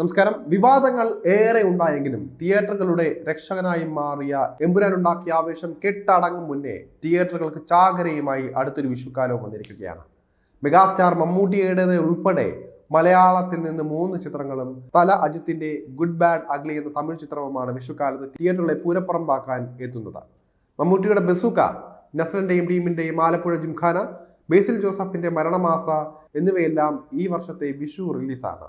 നമസ്കാരം. വിവാദങ്ങൾ ഏറെ ഉണ്ടായെങ്കിലും തിയേറ്ററുകളുടെ രക്ഷകനായി മാറിയ എമ്പുരാൻ ഉണ്ടാക്കിയ ആവേശം കെട്ടടങ്ങും മുന്നേ തിയേറ്ററുകൾക്ക് ചാകരയുമായി അടുത്തൊരു വിഷുക്കാലവും വന്നിരിക്കുകയാണ്. മെഗാസ്റ്റാർ മമ്മൂട്ടിയുടേത് ഉൾപ്പെടെ മലയാളത്തിൽ നിന്ന് മൂന്ന് ചിത്രങ്ങളും തല അജിത്തിന്റെ ഗുഡ് ബാഡ് അഗ്ലി എന്ന തമിഴ് ചിത്രവുമാണ് വിഷുക്കാലത്ത് തിയേറ്ററുകളെ പൂരപ്പുറമ്പാക്കാൻ എത്തുന്നത്. മമ്മൂട്ടിയുടെ ബസുക്ക നസലിന്റെയും ടീമിന്റെയും ആലപ്പുഴ ജിംഖാന ബേസിൽ ജോസഫിന്റെ മരണമാസ എന്നിവയെല്ലാം ഈ വർഷത്തെ വിഷു റിലീസാണ്.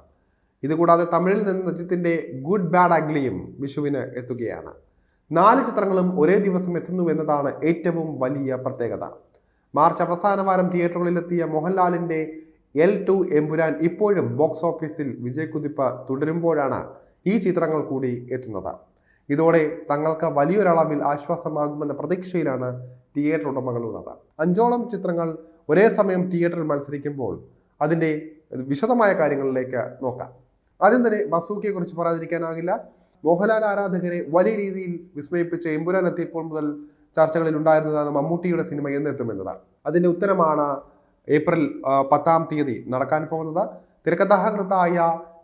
ഇതുകൂടാതെ തമിഴിൽ നിന്ന് അജിത്തിന്റെ ഗുഡ് ബാഡ് അഗ്ലിയും വിഷുവിന് എത്തുകയാണ്. നാല് ചിത്രങ്ങളും ഒരേ ദിവസം എത്തുന്നു എന്നതാണ് ഏറ്റവും വലിയ പ്രത്യേകത. മാർച്ച് അവസാന വാരം തിയേറ്ററുകളിലെത്തിയ മോഹൻലാലിന്റെ എൽ ടു എമ്പുരാൻ ഇപ്പോഴും ബോക്സ് ഓഫീസിൽ വിജയക്കുതിപ്പ് തുടരുമ്പോഴാണ് ഈ ചിത്രങ്ങൾ കൂടി എത്തുന്നത്. ഇതോടെ തങ്ങൾക്ക് വലിയൊരളവിൽ ആശ്വാസമാകുമെന്ന പ്രതീക്ഷയിലാണ് തിയേറ്റർ ഉടമകളുള്ളത്. അഞ്ചോളം ചിത്രങ്ങൾ ഒരേ സമയം തിയേറ്ററിൽ മത്സരിക്കുമ്പോൾ അതിന്റെ വിശദമായ കാര്യങ്ങളിലേക്ക് നോക്കാം. ആദ്യം തന്നെ ബസൂക്കിയെ കുറിച്ച് പറയാതിരിക്കാനാകില്ല. മോഹൻലാൽ ആരാധകരെ വലിയ രീതിയിൽ വിസ്മയിപ്പിച്ച എമ്പുരാൻ എത്തിയപ്പോൾ മുതൽ ചർച്ചകളിൽ ഉണ്ടായിരുന്നതാണ് മമ്മൂട്ടിയുടെ സിനിമ എന്നെത്തുമെന്നതാണ്. അതിന്റെ ഉത്തരമാണ് ഏപ്രിൽ പത്താം തീയതി നടക്കാൻ പോകുന്നത്. തിരക്കഥാകൃത്തായ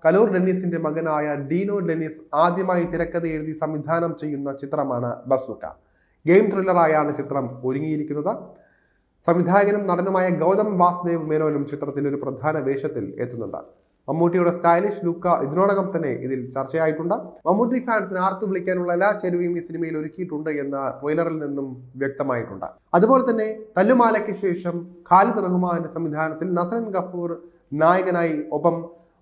കലൂർ ഡെന്നിസിന്റെ മകനായ ഡീനോ ഡെന്നിസ് ആദ്യമായി തിരക്കഥ എഴുതി സംവിധാനം ചെയ്യുന്ന ചിത്രമാണ് ബസൂക്ക. ഗെയിം ത്രില്ലറായാണ് ചിത്രം ഒരുങ്ങിയിരിക്കുന്നത്. സംവിധായകനും നടനുമായ ഗൗതം വാസുദേവ് മേനോനും ചിത്രത്തിൽ ഒരു പ്രധാന വേഷത്തിൽ എത്തുന്നുണ്ട്. മമ്മൂട്ടിയുടെ സ്റ്റൈലിഷ് ലുക്ക് ഇതിനോടകം തന്നെ ഇതിൽ ചർച്ചയായിട്ടുണ്ട്. മമ്മൂട്ടി ഫാൻസിന് ആർത്തു വിളിക്കാനുള്ള എല്ലാ ചെരുവിയും ഈ സിനിമയിൽ ഒരുക്കിയിട്ടുണ്ട് എന്ന ട്രെയിലറിൽ നിന്നും വ്യക്തമായിട്ടുണ്ട്. അതുപോലെ തന്നെ തല്ലുമാലയ്ക്ക് ശേഷം ഖാലിദ് റഹ്മാന്റെ സംവിധാനത്തിൽ നസറൻ ഗഫൂർ നായകനായി ഒപ്പം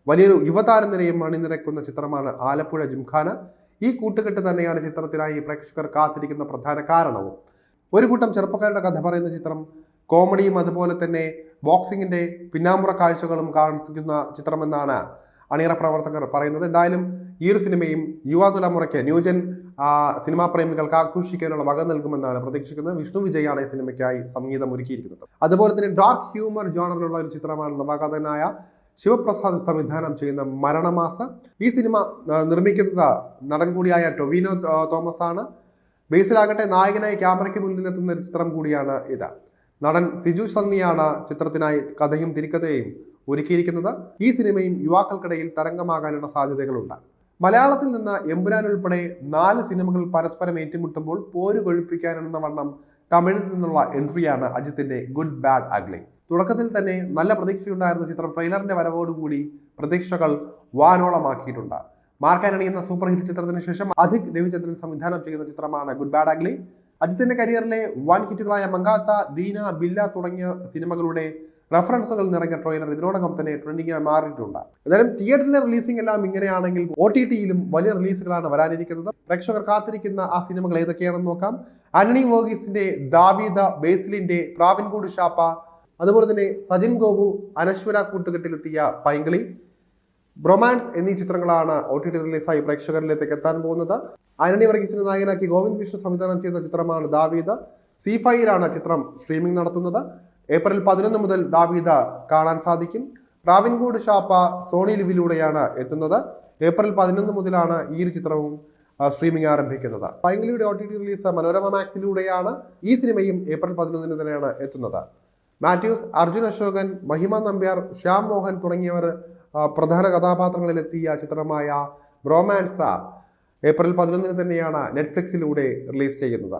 വലിയൊരു യുവതാരനിരയും അണിനിരക്കുന്ന ചിത്രമാണ് ആലപ്പുഴ ജിംഖാന. ഈ കൂട്ടുകെട്ട് തന്നെയാണ് ചിത്രത്തിനായി പ്രേക്ഷകർ കാത്തിരിക്കുന്ന പ്രധാന കാരണവും. ഒരു കൂട്ടം ചെറുപ്പക്കാരുടെ കഥ പറയുന്ന ചിത്രം കോമഡിയും അതുപോലെ തന്നെ ബോക്സിങ്ങിന്റെ പിന്നാമ്പുറ കാഴ്ചകളും കാണിക്കുന്ന ചിത്രമെന്നാണ് അണിയറ പ്രവർത്തകർ പറയുന്നത്. എന്തായാലും ഈ ഒരു സിനിമയും യുവതലമുറയ്ക്ക് ന്യൂജൻ സിനിമാ പ്രേമികൾക്ക് ആഘോഷിക്കാനുള്ള വക നൽകുമെന്നാണ് പ്രതീക്ഷിക്കുന്നത്. വിഷ്ണു വിജയാണ് ഈ സിനിമയ്ക്കായി സംഗീതം ഒരുക്കിയിരിക്കുന്നത്. അതുപോലെ തന്നെ ഡാർക്ക് ഹ്യൂമർ ജോണറിലുള്ള ഒരു ചിത്രമാണ് നവാഗതനായ ശിവപ്രസാദ് സംവിധാനം ചെയ്യുന്ന മരണമാസ. ഈ സിനിമ നിർമ്മിക്കുന്നത് നടൻ കൂടിയായ ടൊവിനോ തോമസ് ആണ് ബേസിലാകട്ടെ നായകനായി ക്യാമറയ്ക്ക് മുന്നിലെത്തുന്ന ഒരു ചിത്രം കൂടിയാണ് ഇത്. നടൻ സിജു സണ്ണിയാണ് ചിത്രത്തിനായി കഥയും തിരിക്കഥയും ഒരുക്കിയിരിക്കുന്നത്. ഈ സിനിമയും യുവാക്കൾക്കിടയിൽ തരംഗമാകാനുള്ള സാധ്യതകളുണ്ട്. മലയാളത്തിൽ നിന്ന് എമ്പുരാൻ ഉൾപ്പെടെ നാല് സിനിമകൾ പരസ്പരം ഏറ്റുമുട്ടുമ്പോൾ പോര് കൊഴുപ്പിക്കാനെന്ന വണ്ണം തമിഴിൽ നിന്നുള്ള എൻട്രിയാണ് അജിത്തിന്റെ ഗുഡ് ബാഡ് അഗ്ലി. തുടക്കത്തിൽ തന്നെ നല്ല പ്രതീക്ഷയുണ്ടായിരുന്ന ചിത്രം ട്രെയിലറിന്റെ വരവോടുകൂടി പ്രതീക്ഷകൾ വാനോളമാക്കിയിട്ടുണ്ട്. മാർക്കാനണിയുന്ന സൂപ്പർ ഹിറ്റ് ചിത്രത്തിന് ശേഷം അധിക് രവിചന്ദ്രൻ സംവിധാനം ചെയ്യുന്ന ചിത്രമാണ് ഗുഡ് ബാഡ് അഗ്ലി. അജിത്തിന്റെ കരിയറിലെ വൺ ഹിറ്റുകളായ മങ്കാത്ത ദീന ബില്ല തുടങ്ങിയ സിനിമകളുടെ റെഫറൻസുകൾ നിറഞ്ഞ ട്രെയിലർ ഇതിനോടകം തന്നെ ട്രെൻഡിംഗ് മാറിയിട്ടുണ്ട്. എന്തായാലും തിയേറ്ററിലെ റിലീസിംഗ് എല്ലാം ഇങ്ങനെയാണെങ്കിൽ ഒ ടി ടിയിലും വലിയ റിലീസുകളാണ് വരാനിരിക്കുന്നത്. പ്രേക്ഷകർ കാത്തിരിക്കുന്ന ആ സിനിമകൾ ഏതൊക്കെയാണെന്ന് നോക്കാം. ആന്റണി വോഗീസിന്റെ ദാവീദ ബേസിലിന്റെ പ്രാവിൻകൂട് ഷാപ്പ അതുപോലെ തന്നെ സജിൻ ഗോപു അനശ്വര കൂട്ടുകെട്ടിലെത്തിയ പൈങ്കിളി. ബ്രൊമാൻസ് എന്നീ ചിത്രങ്ങളാണ് ഒ ടി ടി റിലീസായി പ്രേക്ഷകരിലേക്ക് എത്താൻ പോകുന്നത്. ആന്റണി വർഗീസിനെ നായകനാക്കി ഗോവിന്ദ് വിഷ്ണു സംവിധാനം ചെയ്യുന്ന ചിത്രമാണ് ദാവീദ. സി ഫൈയിലാണ് ചിത്രം സ്ട്രീമിംഗ് നടത്തുന്നത്. ഏപ്രിൽ പതിനൊന്ന് മുതൽ ദാവീദ കാണാൻ സാധിക്കും. റാവിൻകൂട് ഷാപ്പ സോണി ലിവിലൂടെയാണ് എത്തുന്നത്. ഏപ്രിൽ പതിനൊന്ന് മുതലാണ് ഈ ഒരു ചിത്രവും സ്ട്രീമിംഗ് ആരംഭിക്കുന്നത്. പൈങ്കിളിയുടെ O T T release Manorama മാക്സിലൂടെയാണ് ഈ സിനിമയും ഏപ്രിൽ പതിനൊന്നിന് തന്നെയാണ് എത്തുന്നത്. മാത്യൂസ് അർജുൻ അശോകൻ മഹിമ നമ്പ്യാർ ശ്യാം മോഹൻ തുടങ്ങിയവർ പ്രധാന കഥാപാത്രങ്ങളിലെത്തിയ ചിത്രമായ ബ്രോമാൻസ ഏപ്രിൽ പതിനൊന്നിന് തന്നെയാണ് നെറ്റ്ഫ്ലിക്സിലൂടെ റിലീസ് ചെയ്യുന്നത്.